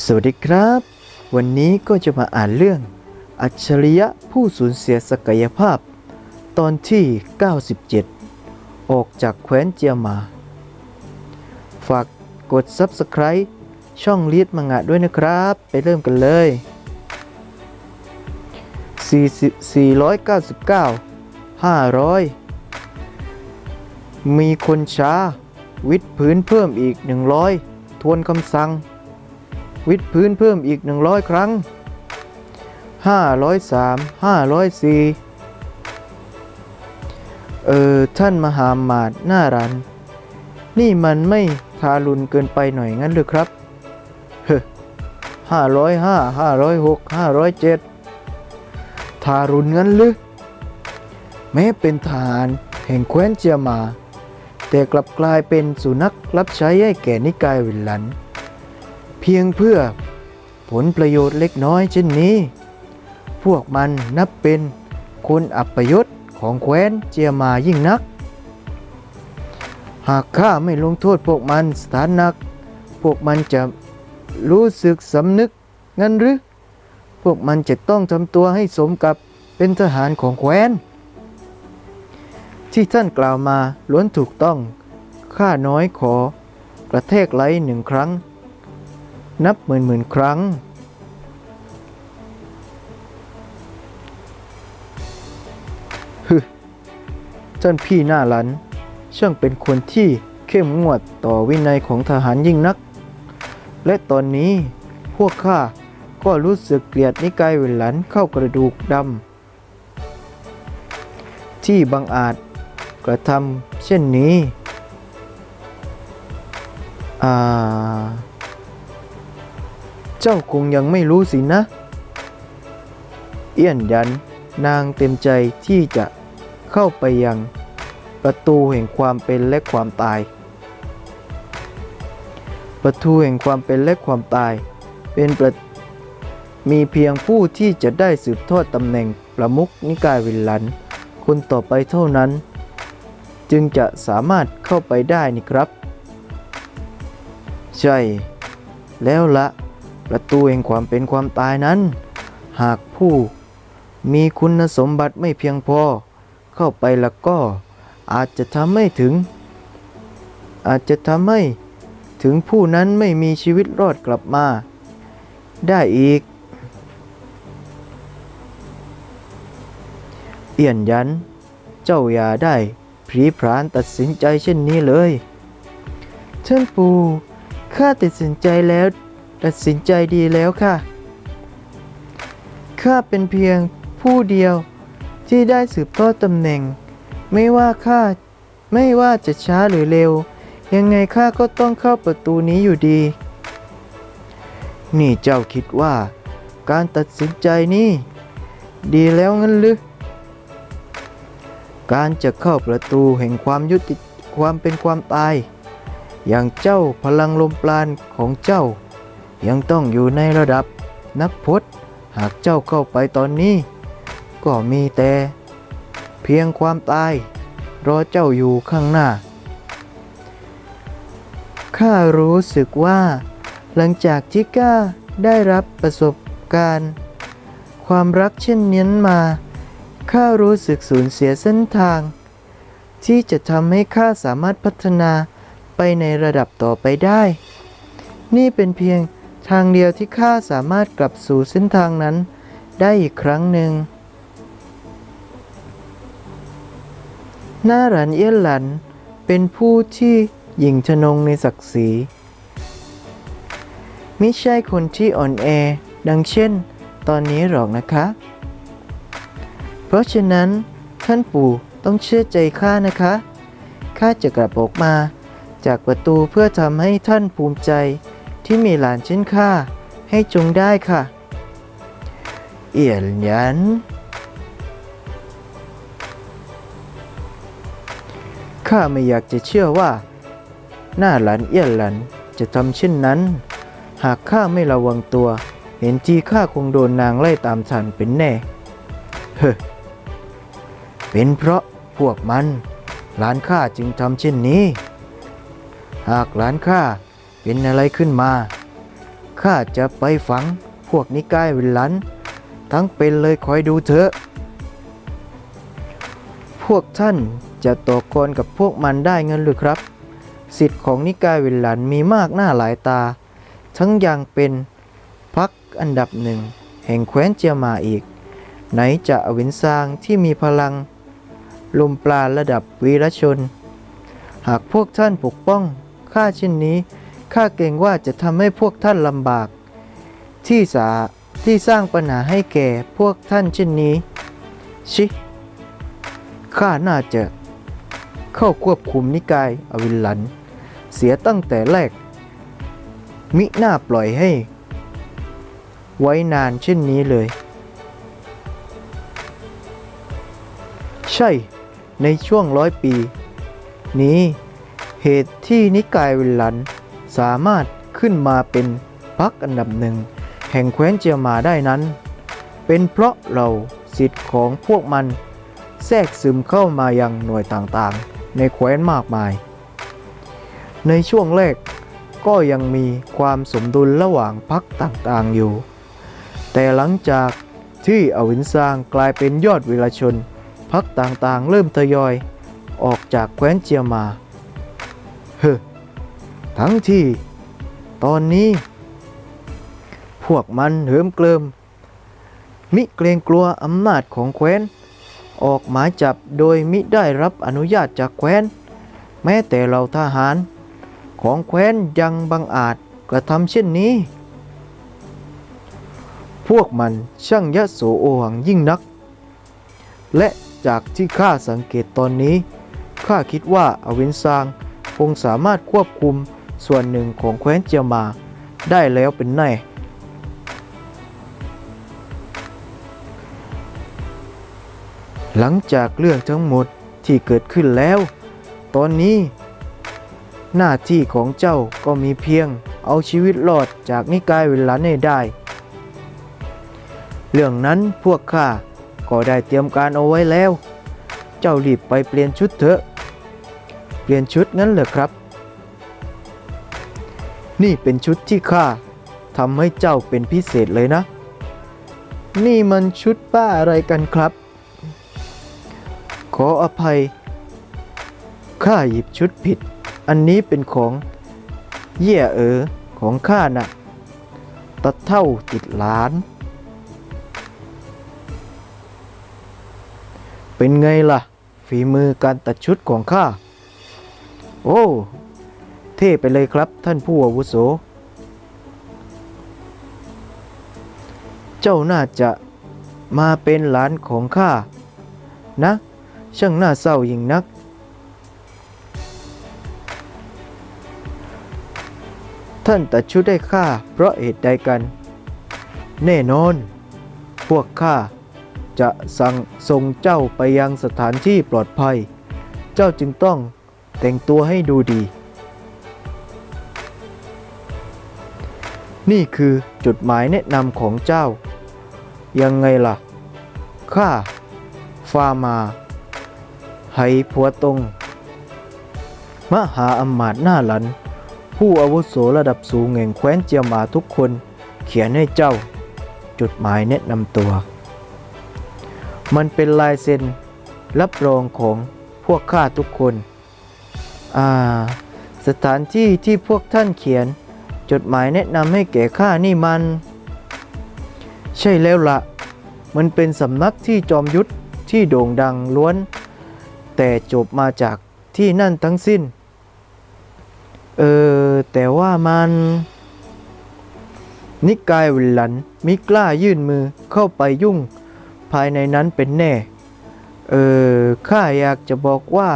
สวัสดีครับ วันนี้ก็จะมาอ่านเรื่อง อัจฉริยะผู้สูญเสียศักยภาพ ตอนที่ 97 ออกจากแคว้นเจียมา ฝากกด Subscribe ช่องลีดมังงะด้วยนะครับ ไปเริ่มกันเลย4 499 500 มีคนช้า วิดพื้นเพิ่มอีก 100 ทวนคำสั่ง วิดพื้นเพิ่มอีก 100 ครั้ง 503 504 เออ ท่านมหามาดหน้ารัน นี่มันไม่ทารุณเกินไปหน่อยงั้นหรือครับ เฮ้ห้าร้อยห้าห้าร้อยหกห้าร้อยเจ็ดทารุณงั้นหรือแม้เป็นทหารแห่งแคว้นเจียมา แต่กลับกลายเป็นสุนัขรับใช้ให้แก่นิกายวิลลัน เพียงเพื่อผลประโยชน์เล็กน้อยเช่นนี้ พวกมันนับเป็นคนอัปยศของแคว้นเจียมายิ่งนัก หากข้าไม่ลงโทษพวกมันสถานหนัก พวกมันจะรู้สึกสำนึกงั้นหรือ พวกมันจะต้องทำตัวให้สมกับเป็นทหารของแคว้น ที่ท่านกล่าวมาล้วนถูกต้อง ข้าน้อยขอกระแทกไหลหนึ่งครั้ง นับหมื่นหมื่นครั้ง ฮึท่านพี่หน้าหลัน ช่างเป็นคนที่เข้มงวดต่อวินัยของทหารยิ่งนัก และตอนนี้พวกข้าก็รู้สึกเกลียดนิกายเวลหลันเข้ากระดูกดำที่บังอาจกระทำเช่นนี้ อ่า เจ้าคงยังไม่รู้สินะ เอี้ยนยันนางเต็มใจที่จะเข้าไปยังประตูแห่งความเป็นและความตาย ประตูแห่งความเป็นและความตาย เป็นประมีเพียงผู้ที่จะได้สืบทอดตำแหน่งประมุขนิกายวิลลัน คนต่อไปเท่านั้น จึงจะสามารถเข้าไปได้นี่ครับ ใช่ แล้วละ ประตูแห่งความเป็นความตายนั้น หากผู้มีคุณสมบัติไม่เพียงพอ เข้าไปแล้วก็อาจจะทำให้ถึง อาจจะทำให้ถึงผู้นั้นไม่มีชีวิตรอดกลับมา ได้อีก เอี่ยนยัน เจ้าอย่าได้พรีพรานตัดสินใจเช่นนี้เลยท่านปู่ข้าตัดสินใจแล้ว ตัดสินใจดีแล้วค่ะ ข้าเป็นเพียงผู้เดียวที่ได้สืบทอดตำแหน่ง ไม่ว่าข้าไม่ว่าจะช้าหรือเร็ว ยังไงข้าก็ต้องเข้าประตูนี้อยู่ดี นี่เจ้าคิดว่า การตัดสินใจนี้ดีแล้วงั้นหรือการจะเข้าประตูแห่งความยุติความเป็นความตาย อย่างเจ้าพลังลมปราณของเจ้า ยังต้องอยู่ในระดับนักพจน์หากเจ้าเข้าไปตอนนี้ ก็มีแต่ เพียงความตาย รอเจ้าอยู่ข้างหน้า ข้ารู้สึกว่า หลังจากที่ข้าได้รับประสบการณ์ ความรักเช่นนี้มา ข้ารู้สึกสูญเสียเส้นทาง ที่จะทำให้ข้าสามารถพัฒนาไปในระดับต่อไปได้ นี่เป็นเพียง ทางเดียวที่ข้าสามารถกลับสู่เส้นทางนั้น ได้อีกครั้งหนึ่ง หน้าหลันเอี้ยนหลัน เป็นผู้ที่หยิ่งทะนงในศักดิ์ศรีม่ใช่คนที่อ่อนแอ ดังเช่น ตอนนี้หรอกนะคะ เพราะฉะนั้น ท่านปู่ต้องเชื่อใจข้านะคะ ข้าจะกลับออกมา จากประตูเพื่อทำให้ท่านภูมิใจ ที่มีหลานเช่นข้าให้จงได้ค่ะ เอี่ยนยัน ข้าไม่อยากจะเชื่อว่า หน้าหลานเอี้ยนหลันจะทำเช่นนั้น หากข้าไม่ระวังตัว เห็นทีข้าคงโดนนางไล่ตามทันเป็นแน่ เฮ้เป็นเพราะพวกมันหลานข้าจึงทำเช่นนี้ หากหลานข้า เป็นอะไรขึ้นมา ข้าจะไปฝังพวกนิกายวิลัน ทั้งเป็นเลยคอยดูเถอะ พวกท่านจะต่อกรกับพวกมันได้เงินหรือครับ สิทธิ์ของนิกายวิลลันมีมากหน้าหลายตา ทั้งยังเป็นพักอันดับหนึ่ง แห่งแคว้นเจียมาอีก ไหนจะอวินซางที่มีพลังลมปราณระดับวีรชน หากพวกท่านปกป้องข้าเช่นนี้ ข้าเกรงว่าจะทำให้พวกท่านลำบาก ที่สาที่สร้างปัญหาให้แก่พวกท่านเช่นนี้ ชิข้าน่าจะเข้าควบคุมนิกายอวิลลัน เสียตั้งแต่แรก มิน่าปล่อยให้ ไว้นานเช่นนี้เลย ใช่ ในช่วงร้อยปี นี้เหตุที่นิกายวิลลัน สามารถขึ้นมาเป็นพักอันดับหนึ่ง แห่งแคว้นเจียมาได้นั้น เป็นเพราะเราสิทธิ์ของพวกมันแทรกซึมเข้ามายังหน่วยต่างๆ ในแคว้นมากมาย ในช่วงแรกก็ยังมีความสมดุลระหว่างพรรคต่างๆอยู่ แต่หลังจากที่อวินซางกลายเป็นยอดวีรชนพรรคต่างๆ เริ่มทยอย ออกจากแคว้นเจียมา เฮ้ ทั้งที่ตอนนี้ พวกมันเหิมเกลิม มิเกรงกลัวอำนาจของแคว้น ออกหมายจับโดยมิได้รับอนุญาตจากแคว้น แม้แต่เราทหาร ของแคว้นยังบังอาจกระทำเช่นนี้ พวกมันช่างยะโสโอหังยิ่งนัก และจากที่ข้าสังเกตตอนนี้ ข้าคิดว่าอวินซางคงสามารถควบคุม ส่วนหนึ่งของแคว้นเจียมาได้แล้วเป็นแน่หลังจากเรื่องทั้งหมดที่เกิดขึ้นแล้ว ตอนนี้ หน้าที่ของเจ้าก็มีเพียงเอาชีวิตรอดจากนิกายเวลาให้ได้ เรื่องนั้นพวกข้าก็ได้เตรียมการเอาไว้แล้ว เจ้ารีบไปเปลี่ยนชุดเถอะ เปลี่ยนชุดงั้นเหรอครับ นี่เป็นชุดที่ข้าทำให้เจ้าเป็นพิเศษเลยนะ นี่มันชุดป้าอะไรกันครับ ขออภัย ข้าหยิบชุดผิด อันนี้เป็นของเย่เออของข้าน่ะตะเท่าติดหลาน เป็นไงล่ะ ฝีมือการตัดชุดของข้า โอ้ เท่ไปเลยครับ ท่านผู้อาวุโส เจ้าน่าจะมาเป็นหลานของข้า นะ ช่างน่าเศร้ายิ่งนัก ท่านตัดชุดได้ข้าเพราะเหตุใดกัน แน่นอน พวกข้าจะสั่งส่งเจ้าไปยังสถานที่ปลอดภัย เจ้าจึงต้องแต่งตัวให้ดูดี นี่คือจดหมายแนะนำของเจ้า ยังไงล่ะ ข้าฟามา ไหผัวตรงมหาอำมาตย์หน้าหลัน ผู้อาวุโสระดับสูงแห่งแคว้นเจียมาทุกคน เขียนให้เจ้า จดหมายแนะนำตัว มันเป็นลายเซ็นรับรองของพวกข้าทุกคน อ่า สถานที่ที่พวกท่านเขียน จดหมายแนะนำให้แก่ข้านี่มัน ใช่แล้วละ มันเป็นสำนักที่จอมยุทธที่โด่งดังล้วน แต่จบมาจากที่นั่นทั้งสิ้น เออ แต่ว่ามัน นิกายวิลันมิกล้ายื่นมือเข้าไปยุ่ง ภายในนั้นเป็นแน่ เออ ข้าอยากจะบอกว่า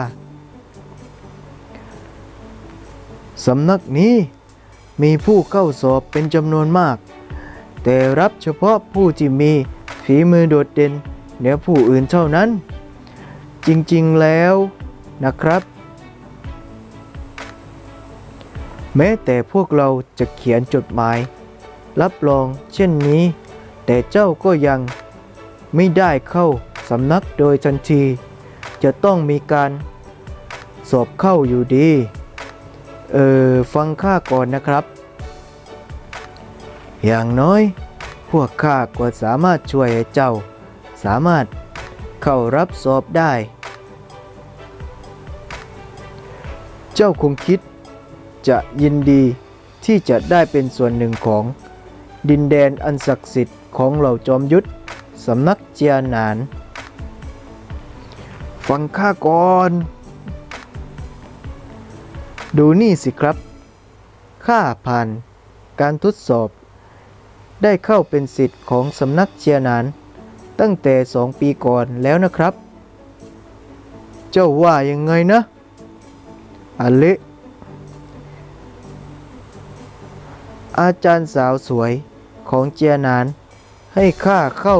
สำนักนี้ มีผู้เข้าสอบเป็นจำนวนมาก แต่รับเฉพาะผู้ที่มีฝีมือโดดเด่นเหนือผู้อื่นเท่านั้น จริงๆแล้วนะครับ แม้แต่พวกเราจะเขียนจดหมาย รับรองเช่นนี้ แต่เจ้าก็ยังไม่ได้เข้าสำนักโดยทันที จะต้องมีการสอบเข้าอยู่ดี ออฟังข้าก่อนนะครับ อย่างน้อย พวกข้าก็สามารถช่วยให้เจ้า สามารถเข้ารับสอบได้ เจ้าคงคิดจะยินดีที่จะได้เป็นส่วนหนึ่งของดินแดนอันศักดิ์สิทธิ์ของเหล่าจอมยุทธสำนักเจียนาน ฟังข้าก่อน ดูนี่สิครับ ข้าผ่านการทดสอบ ได้เข้าเป็นสิทธิ์ของสำนักเชียนาน ตั้งแต่สองปีก่อนแล้วนะครับ เจ้าว่ายังไงนะอเละอาจารย์สาวสวยของเจียนาน ให้ข้าเข้า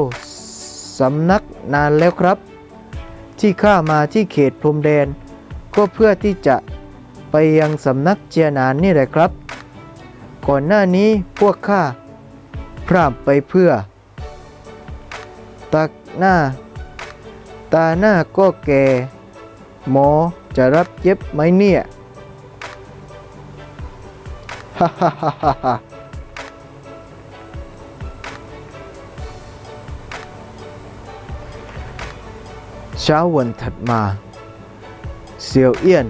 สำนักนานแล้วครับ ที่ข้ามาที่เขตพรมแดน ก็เพื่อที่จะ ไปยังสำนักเจียนานนี่แหละครับ ก่อนหน้านี้พวกข้าพร่ำไปเพื่อ ตักหน้า ตาหน้าก็แก่ หมอจะรับเย็บไหมเนี่ยฮ่าฮ่าฮ่าฮ่าฮ่าเช้าวันถัดมาเสี่ยวเอี้ยน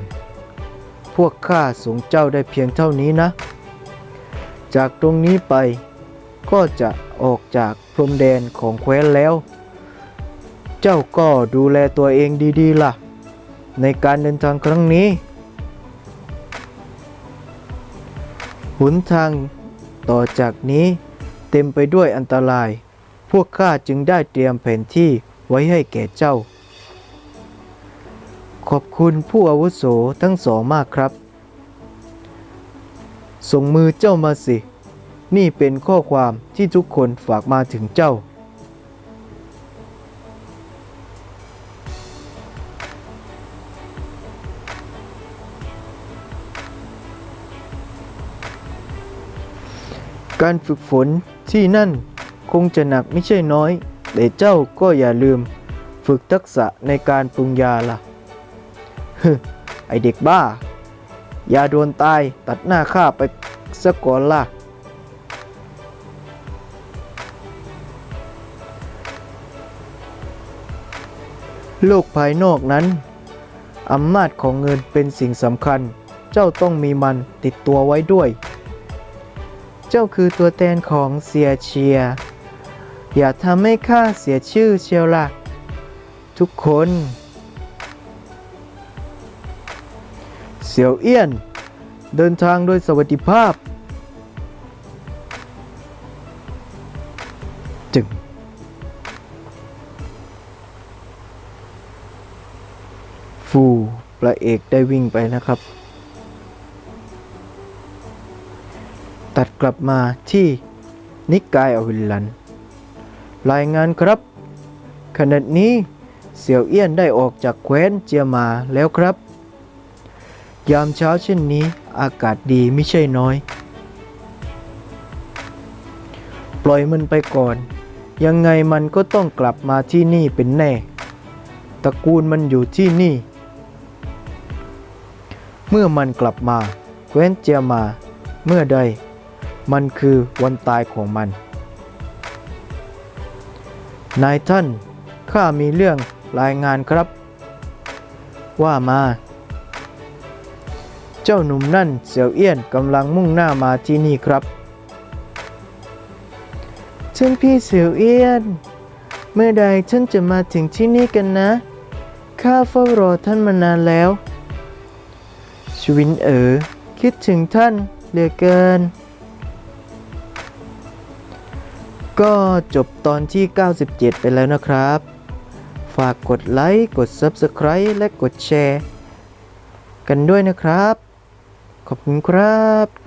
พวกข้าสงเจ้าได้เพียงเท่านี้นะ จากตรงนี้ไปก็จะออกจากพรมแดนของแคว้นแล้ว เจ้าก็ดูแลตัวเองดีๆล่ะ ในการเดินทางครั้งนี้หนทางต่อจากนี้เต็มไปด้วยอันตราย พวกข้าจึงได้เตรียมแผนที่ไว้ให้แก่เจ้า ขอบคุณผู้อาวุโสทั้งสองมากครับ ส่งมือเจ้ามาสิ นี่เป็นข้อความที่ทุกคนฝากมาถึงเจ้า การฝึกฝนที่นั่นคงจะหนักไม่ใช่น้อย แต่เจ้าก็อย่าลืม ฝึกทักษะในการปรุงยาล่ะ ฮึไอเด็กบ้า อย่าโดนตายตัดหน้าข้าไปซะก่อนล่ะ โลกภายนอกนั้น อำนาจของเงินเป็นสิ่งสำคัญ เจ้าต้องมีมันติดตัวไว้ด้วย เจ้าคือตัวแทนของเสียเชีย อย่าทำให้ข้าเสียชื่อเชียวล่ะ ทุกคน สี่ยวเอี้ยน เดินทางโดยสวัสดิภาพ จึง ฟูพระเอกได้วิ่งไปนะครับ ตัดกลับมาที่นิกายอวิลลัน รายงานครับ ขณะนี้เสี่ยวเอี้ยนได้ออกจากแคว้นเจียมาแล้วครับ ยามเช้าเช่นนี้อากาศดีไม่ใช่น้อย ปล่อยมันไปก่อน ยังไงมันก็ต้องกลับมาที่นี่เป็นแน่ ตระกูลมันอยู่ที่นี่ เมื่อมันกลับมาแคว้นเจียมาเมื่อใด มันคือวันตายของมัน นายท่าน ข้ามีเรื่องรายงานครับ ว่ามา เจ้าหนุ่มนั่นเสี่ยวเอี้ยนกำลังมุ่งหน้ามาที่นี่ครับท่านพี่เสี่ยวเอี้ยน เมื่อใดท่านจะมาถึงที่นี่กันนะ ข้าเฝ้ารอท่านมานานแล้ว ชวินเอ๋อคิดถึงท่านเหลือเกิน ก็จบตอนที่ 97 ไปแล้วนะครับ ฝากกดไลค์ กด Subscribe และกดแชร์ กันด้วยนะครับ ขอบคุณครับ